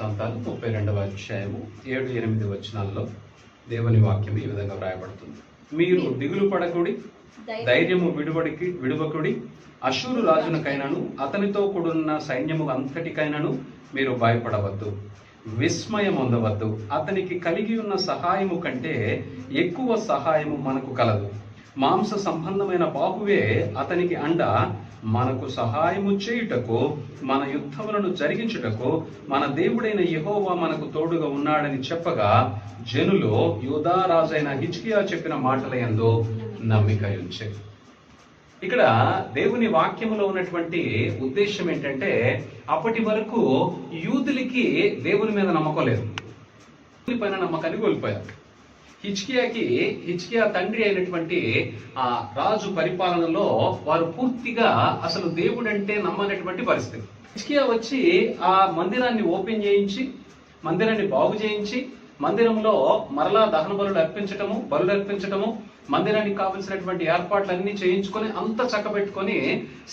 సంతాలు ముప్పై రెండవ అధ్యాయము ఏడు ఎనిమిది వచనాల్లో దేవుని వాక్యం ఈ విధంగా వ్రాయబడుతుంది. మీరు దిగులు పడకుడి ధైర్యము విడువడికి విడువకుడి అశూరు రాజునకైనను అతనితో కూడున్న సైన్యము అంతటికైనను మీరు భయపడవద్దు. విస్మయం అందవద్దు అతనికి కలిగి ఉన్న సహాయము కంటే ఎక్కువ సహాయము మనకు కలదు. మాంస సంబంధమైన బాహువే అతనికి అండ. మనకు సహాయము చేయుటకు మన యుద్ధములను జరిగించుటకు మన దేవుడైన యహోవా మనకు తోడుగా ఉన్నాడని చెప్పగా జనులు యోధారాజైన హిజ్కియా చెప్పిన మాటల యందు నమ్మిక ఉంచే ఇక్కడ దేవుని వాక్యములో ఉన్నటువంటి ఉద్దేశం ఏంటంటే అప్పటి వరకు యూదులకి దేవుని మీద నమ్మకం లేదు. పైన నమ్మకాన్ని కోల్పోయారు. హిచ్కియాకి హిచ్కియా తండ్రి అయినటువంటి ఆ రాజు పరిపాలనలో వారు పూర్తిగా అసలు దేవుడు అంటే నమ్మనటువంటి పరిస్థితి. హిచ్కియా వచ్చి ఆ మందిరాన్ని ఓపెన్ చేయించి మందిరాన్ని బాగు చేయించి మందిరంలో మరలా దహన బలులు అర్పించటము బలులు అర్పించటము మందిరానికి కావలసినటువంటి ఏర్పాట్లన్నీ చేయించుకొని అంత చక్కబెట్టుకొని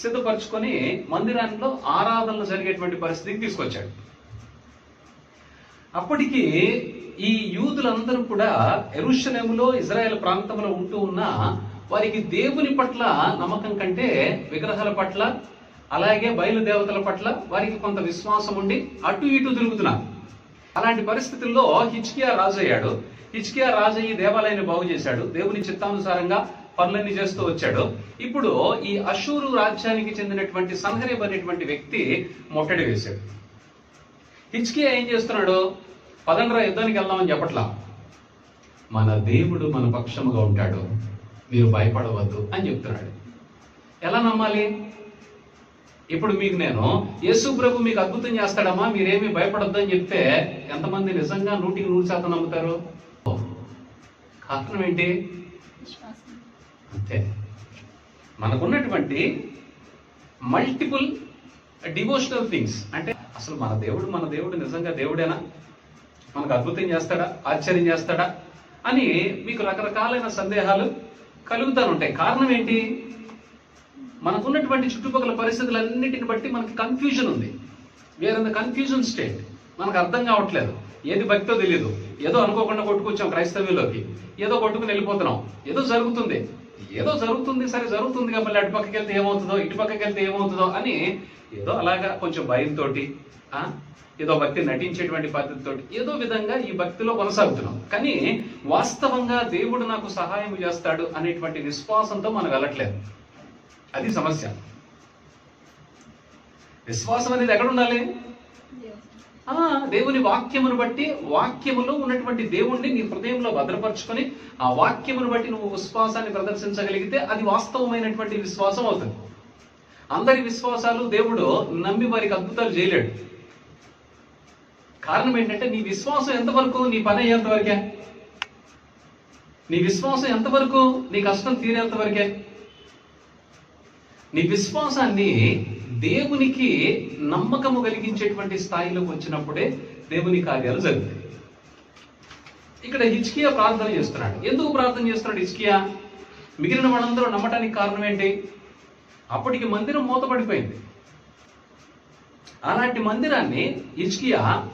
సిద్ధపరచుకొని మందిరాల్లో ఆరాధనలు జరిగేటువంటి పరిస్థితికి తీసుకొచ్చాడు. అప్పటికి ఈ యూదులందరూ కూడా ఎరుషలేములో ఇజ్రాయెల్ ప్రాంతంలో ఉంటూ ఉన్న వారికి దేవుని పట్ల నమ్మకం కంటే విగ్రహాల పట్ల అలాగే బయలుదేవతల పట్ల వారికి కొంత విశ్వాసం ఉండి అటు ఇటు తిరుగుతున్నారు. అలాంటి పరిస్థితుల్లో హిచ్కియా రాజు అయ్యాడు. హిచ్కియా రాజు ఈ దేవాలయాన్ని బాగు చేశాడు. దేవుని చిత్తానుసారంగా పనులన్నీ చేస్తూ వచ్చాడు. ఇప్పుడు ఈ అషూరు రాజ్యానికి చెందినటువంటి సన్హరీబ్ అనేటువంటి వ్యక్తి ముట్టడి వేశాడు. హిచ్కియా ఏం చేస్తున్నాడు? పదండ్రా యుద్ధానికి వెళ్దామని చెప్పట్లా. మన దేవుడు మన పక్షముగా ఉంటాడు. మీరు భయపడవద్దు అని చెప్తున్నాడు. ఎలా నమ్మాలి? ఇప్పుడు మీకు నేను యేసు ప్రభు మీకు అద్భుతం చేస్తాడమ్మా మీరేమీ భయపడద్దు అని చెప్తే ఎంతమంది నిజంగా నూటికి నూరు శాతం నమ్ముతారు? కారణం ఏంటి? అంతే. మనకున్నటువంటి మల్టిపుల్ డివోషనల్ థింగ్స్ అంటే అసలు మన దేవుడు మన దేవుడు నిజంగా దేవుడేనా? మనకు అద్భుతం చేస్తాడా? ఆశ్చర్యం చేస్తాడా? అని మీకు రకరకాలైన సందేహాలు కలుగుతానుంటాయి కారణం ఏంటి? మనకున్నటువంటి చుట్టుపక్కల పరిస్థితులన్నిటిని బట్టి మనకి కన్ఫ్యూజన్ ఉంది. వేరే కన్ఫ్యూజన్ స్టేట్ మనకు అర్థం కావట్లేదు. ఏది భక్తో తెలియదు ఏదో అనుకోకుండా కొట్టుకొచ్చాం క్రైస్తవ్యంలోకి ఏదో కొట్టుకుని వెళ్ళిపోతున్నాం. ఏదో జరుగుతుంది. ఏదో జరుగుతుంది సరే జరుగుతుంది కదా మళ్ళీ అటు పక్కకి వెళ్తే ఏమవుతుందో ఇటు పక్కకి వెళ్తే ఏమవుతుందో అని ఏదో అలాగా కొంచెం భయంతో ఏదో భక్తి నటించేటువంటి పద్ధతితో ఏదో విధంగా ఈ భక్తిలో కొనసాగుతున్నాం. కానీ వాస్తవంగా దేవుడు నాకు సహాయం చేస్తాడు అనేటువంటి విశ్వాసంతో మనం వెళ్ళట్లేదు. అది సమస్య. విశ్వాసం అనేది ఎక్కడ ఉండాలి? ఆ దేవుని వాక్యమును బట్టి వాక్యములో ఉన్నటువంటి దేవుణ్ణి నీ హృదయంలో భద్రపరుచుకొని ఆ వాక్యమును బట్టి నువ్వు విశ్వాసాన్ని ప్రదర్శించగలిగితే అది వాస్తవమైనటువంటి విశ్వాసం అవుతుంది. అందరి విశ్వాసాలు దేవుడు నమ్మి వారికి అద్భుతాలు చేయలేడు. కారణం ఏంటంటే నీ విశ్వాసం ఎంతవరకు నీ పని అయ్యేంత వరకే? నీ విశ్వాసం ఎంతవరకు నీ కష్టం తీరేంత వరకే? నీ విశ్వాసాన్ని దేవునికి నమ్మకము కలిగించేటువంటి స్థాయిలోకి వచ్చినప్పుడే దేవుని కార్యాలు జరుగుతాయి. ఇక్కడ హిచ్కియా ప్రార్థన చేస్తున్నాడు. ఎందుకు ప్రార్థన చేస్తున్నాడు హిచ్కియా మిగిలిన వాళ్ళందరూ నమ్మటానికి కారణం ఏంటి? అప్పటికి మందిరం మూతపడిపోయింది. అలాంటి మందిరాన్ని హిచ్కియా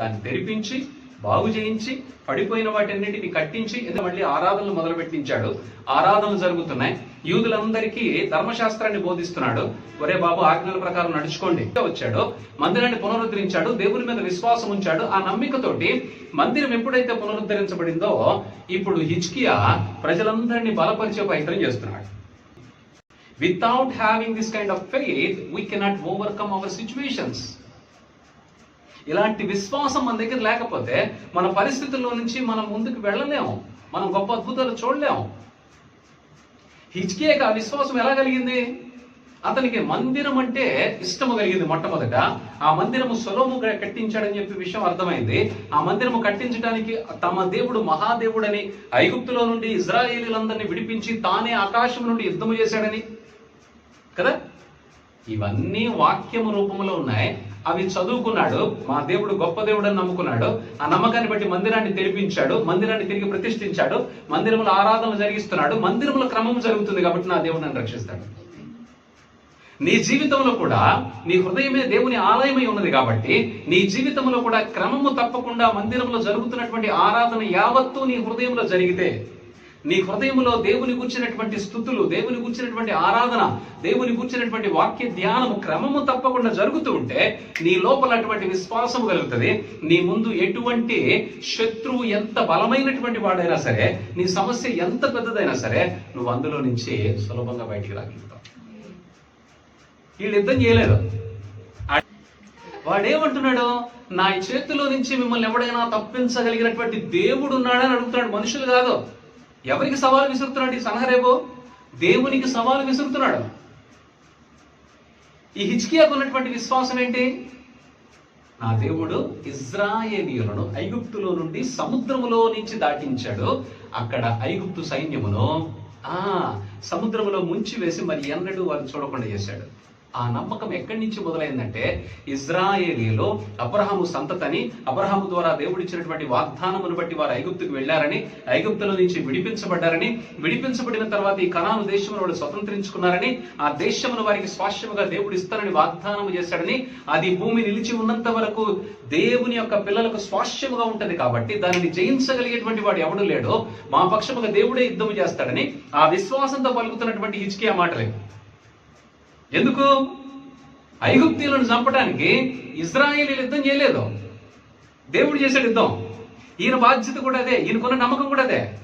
దాన్ని తెరిపించి బాగు చేయించి పడిపోయిన వాటన్నిటిని కట్టించి ఎందుకంటే మళ్ళీ ఆరాధనలు మొదలు పెట్టించాడు ఆరాధనలు జరుగుతున్నాయి. యూదులందరికీ ధర్మశాస్త్రాన్ని బోధిస్తున్నాడు. ఒరే బాబు ఆజ్ఞల ప్రకారం నడుచుకోండి. వచ్చాడు. మందిరాన్ని పునరుద్ధరించాడు. దేవుని మీద విశ్వాసం ఉంచాడు. ఆ నమ్మికతోటి మందిరం ఎప్పుడైతే పునరుద్ధరించబడిందో ఇప్పుడు హిచ్కియా ప్రజలందరినీ బలపరిచే ప్రయత్నం చేస్తున్నాడు. Without having this kind of faith we cannot overcome our situations ఇలాంటి విశ్వాసం మన దగ్గర లేకపోతే మన పరిస్థితుల్లో నుంచి మనం ముందుకు వెళ్ళలేము. మనం గొప్ప అద్భుతాలు చూడలేము. హిచ్కేకి ఆ విశ్వాసం ఎలా కలిగింది? అతనికి మందిరం అంటే ఇష్టము కలిగింది మొట్టమొదట. ఆ మందిరము సొలోము కట్టించాడని చెప్పి విషయం అర్థమైంది. ఆ మందిరము కట్టించడానికి తమ దేవుడు మహాదేవుడని ఐగుప్తులో నుండి ఇజ్రాయేలీలందరినీ విడిపించి తానే ఆకాశం నుండి యుద్ధము చేశాడని కదా? ఇవన్నీ వాక్యము రూపంలో ఉన్నాయి. అవి చదువుకున్నాడు మా దేవుడు గొప్ప దేవుడు అని నమ్ముకున్నాడు. ఆ నమ్మకాన్ని బట్టి మందిరాన్ని తెరిపించాడు మందిరాన్ని తిరిగి ప్రతిష్ఠించాడు మందిరముల ఆరాధన జరిగిస్తున్నాడు మందిరముల క్రమం జరుగుతుంది కాబట్టి నా దేవుడు నన్ను రక్షిస్తాడు. నీ జీవితంలో కూడా నీ హృదయమే దేవుని ఆలయమై ఉన్నది కాబట్టి నీ జీవితంలో కూడా క్రమము తప్పకుండా మందిరంలో జరుగుతున్నటువంటి ఆరాధన యావత్తూ నీ హృదయంలో జరిగితే నీ హృదయంలో దేవుని కూర్చున్నటువంటి స్థుతులు దేవుని కూర్చున్నటువంటి ఆరాధన దేవుని కూర్చున్నటువంటి వాక్య ధ్యానము క్రమము తప్పకుండా జరుగుతూ ఉంటే నీ లోపల అటువంటి విశ్వాసం కలుగుతుంది. నీ ముందు ఎటువంటి శత్రువు ఎంత బలమైనటువంటి వాడైనా సరే నీ సమస్య ఎంత పెద్దదైనా సరే నువ్వు అందులో నుంచి సులభంగా బయటికి రాగలుగుతావు. వీళ్ళు యుద్ధం చేయలేదు. వాడేమంటున్నాడు? నా చేతిలో నుంచి మిమ్మల్ని ఎవడైనా తప్పించగలిగినటువంటి దేవుడు ఉన్నాడని అడుగుతున్నాడు. మనుషులు కాదు. ఎవరికి సవాలు విసురుతున్నాడు ఈ సనహరేబో? దేవునికి సవాలు విసురుతున్నాడు. ఈ హిచ్కియాకు ఉన్నటువంటి విశ్వాసం ఏంటి? నా దేవుడు ఇజ్రాయేలీయులను ఐగుప్తులో నుండి సముద్రములో నుంచి దాటించాడు. అక్కడ ఐగుప్తు సైన్యమును ఆ సముద్రములో ముంచి వేసి మరి ఎన్నడూ వారిని చూడకుండా చేశాడు. ఆ నమ్మకం ఎక్కడి నుంచి మొదలైందంటే ఇజ్రాయేలీలో అబ్రహాము సంతతని అబ్రహాము ద్వారా దేవుడిచ్చినటువంటి వాగ్దానమును బట్టి వారు ఐగుప్తుకు వెళ్ళారని ఐగుప్తుల నుంచి విడిపించబడ్డారని విడిపించబడిన తర్వాత ఈ కణాను దేశమును వాళ్ళు స్వతంత్రించుకున్నారని ఆ దేశమును వారికి స్వాశ్యముగా దేవుడు ఇస్తారని వాగ్దానము చేశాడని అది భూమి నిలిచి ఉన్నంత వరకు దేవుని యొక్క పిల్లలకు స్వాస్యముగా ఉంటది కాబట్టి దానిని జయించగలిగేటువంటి వాడు ఎవడు లేడో మా పక్షముగా దేవుడే యుద్ధము చేస్తాడని ఆ విశ్వాసంతో పలుకుతున్నటువంటి హిచ్కియా మాటలే. ఎందుకు? ఐగుప్తీలను చంపడానికి ఇజ్రాయేలీలు యుద్ధం చేయలేదు. దేవుడు చేశాడు యుద్ధం. ఈయన బాధ్యత కూడా అదే ఈయనకున్న నమ్మకం కూడా అదే.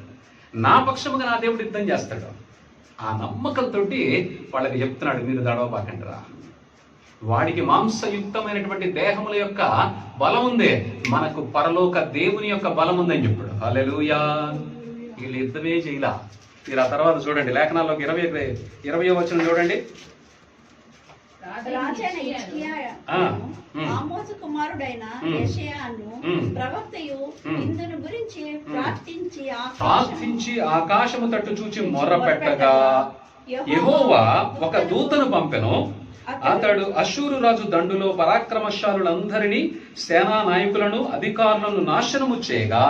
నా పక్షముగా నా దేవుడు యుద్ధం చేస్తాడు. ఆ నమ్మకంతో వాళ్ళకి చెప్తున్నాడు మీరు దడవబాకండిరా వాడికి మాంసయుక్తమైనటువంటి దేహముల యొక్క బలం ఉంది. మనకు పరలోక దేవుని యొక్క బలం ఉందని చెప్పాడు. అలెలుయా వీళ్ళు యుద్ధమే చేయలా. మీరు ఆ తర్వాత చూడండి లేఖనాల్లోకి ఇరవై ఇరవై వచ్చిన చూడండి. రాజైన. ఆమోసు కుమారుడైన. యెషయాను. ప్రవక్తయు. ఇందును గురించి ప్రార్థించి ఆకాశము- ప్రార్థించి ఆకాశము తట్టు చూచి మొర్ర పెట్టగా యెహోవా ఒక దూతను పంపెను అతడు అశూరు రాజు దండులో పరాక్రమశాలులందరినీ సేనా నాయకులను అధికారులను నాశనము చేయగా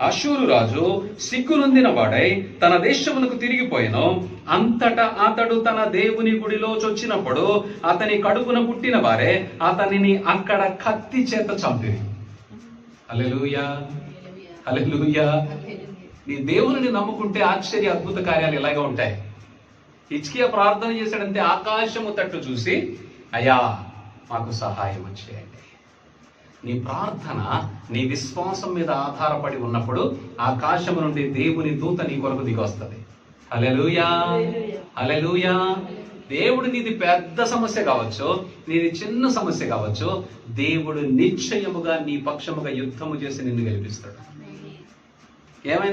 అశూరు రాజు సిగ్గునొందిన వాడై తన దేశమునకు తిరిగిపోయాను అంతటా అతడు తన దేవుని గుడిలో చొచ్చినప్పుడు అతని కడుపున పుట్టిన వారే అతనిని అక్కడ కత్తి చేత చంపిరి. హల్లెలూయా. హల్లెలూయా. నీ దేవుని నమ్ముకుంటే ఆశ్చర్య అద్భుత కార్యాలు ఇలాగే ఉంటాయి. హిచ్కియా ప్రార్థన చేశాడంటే ఆకాశము తట్టు చూసి అయ్యా మాకు సహాయం వచ్చేయండి. నీ ప్రార్థన నీ విశ్వాసం మీద ఆధారపడి ఉన్నప్పుడు ఆకాశము నుండి దేవుని దూత నీ కొరకు దిగి వస్తుంది హలెలుయా హలెలుయా దేవుడు నీది పెద్ద సమస్య కావచ్చు నీది చిన్న సమస్య కావచ్చు దేవుడు నిశ్చయముగా నీ పక్షముగా యుద్ధము చేసి నిన్ను గెలిపిస్తాడు. ఏమైంది